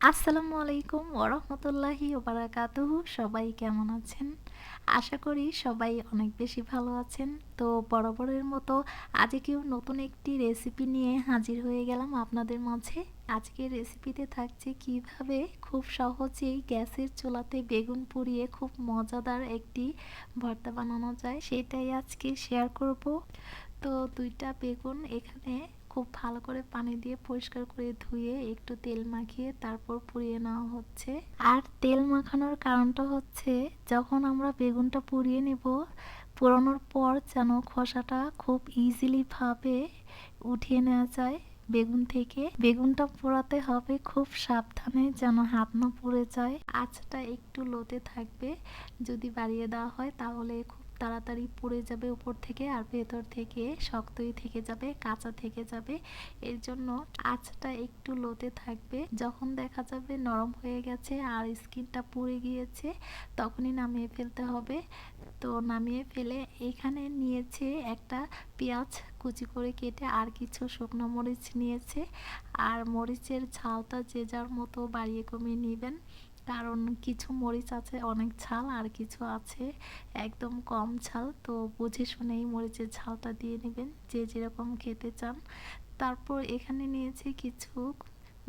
আসসালামু আলাইকুম ওরহমতুল্লাহি ওবারাকাতুহু, সবাই কেমন আছেন? আশা করি সবাই অনেক বেশি ভালো আছেন। তো বরাবরের মতো আজকেও নতুন একটি রেসিপি নিয়ে হাজির হয়ে গেলাম আপনাদের মাঝে। আজকের রেসিপিতে থাকছে কীভাবে খুব সহজেই গ্যাসের চুলাতে বেগুন পুড়িয়ে খুব মজাদার একটি ভর্তা বানানো যায়, সেটাই আজকে শেয়ার করব। তো দুইটা বেগুন এখানে খুব ভালো করে পানি দিয়ে পরিষ্কার করে ধুয়ে একটু তেল মাখিয়ে তারপর পুড়িয়ে নেওয়া হচ্ছে। আর তেল মাখানোর কারণটা হচ্ছে, যখন আমরা বেগুনটা পুড়িয়ে নেব পুরানোর পর যেন খোসাটা খুব ইজিলি ভাবে উঠিয়ে নেওয়া যায় বেগুন থেকে। বেগুনটা পোড়াতে হবে খুব সাবধানে যেন হাত না পুড়ে যায়। আঁচটা একটু লোতে থাকবে, যদি বাড়িয়ে দেওয়া হয় তাহলে খুব তাড়াতাড়ি পড়ে যাবে উপর থেকে আর ভেতর থেকে শক্তই থেকে যাবে, কাঁচা থেকে যাবে। এর জন্য আঁচটা একটু লোতে থাকবে। যখন দেখা যাবে নরম হয়ে গেছে আর স্কিনটা পুড়ে গিয়েছে, তখনই নামিয়ে ফেলতে হবে। তো নামিয়ে ফেলে এখানে নিয়েছে একটা পেঁয়াজ কুচি করে কেটে আর কিছু শুকনো মরিচ নিয়েছে। আর মরিচের ঝালটা যে যার মতো বাড়িয়ে কমিয়ে নেবেন। কারণ কিছু মরিচ আছে, অনেক ঝাল আর কিছু আছে, একদম কম ঝাল। তো বুঝে শুনেই মরিচের ঝালটা দিয়ে নেবেন, যে যেরকম খেতে চান। তারপর এখানে নিয়েছি কিছু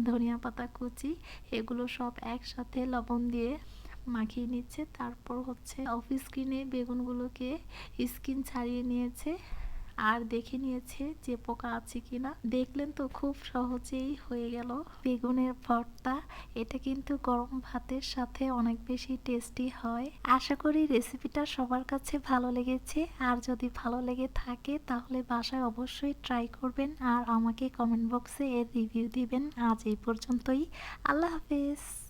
ধনিয়া পাতা কুচি, এগুলো সব একসাথে লবণ দিয়ে মাখিয়ে নিচ্ছে। তারপর হচ্ছে অফিস স্ক্রিনে বেগুনগুলোকে স্কিন ছাড়িয়ে নিয়েছে। আর দেখে নিয়েছে যে পোকা আছে কিনা। দেখলেন তো খুব সহজেই হয়ে গেল বেগুনের ভর্তা। এটা কিন্তু গরম ভাতের সাথে অনেক বেশি টেস্টি হয়। আশা করি রেসিপিটা সবার কাছে ভালো লেগেছে। আর যদি ভালো লেগে থাকে তাহলে বাসায় অবশ্যই ট্রাই করবেন আর আমাকে কমেন্ট বক্সে এর রিভিউ দিবেন। আজ এই পর্যন্তই। আল্লাহ হাফেজ।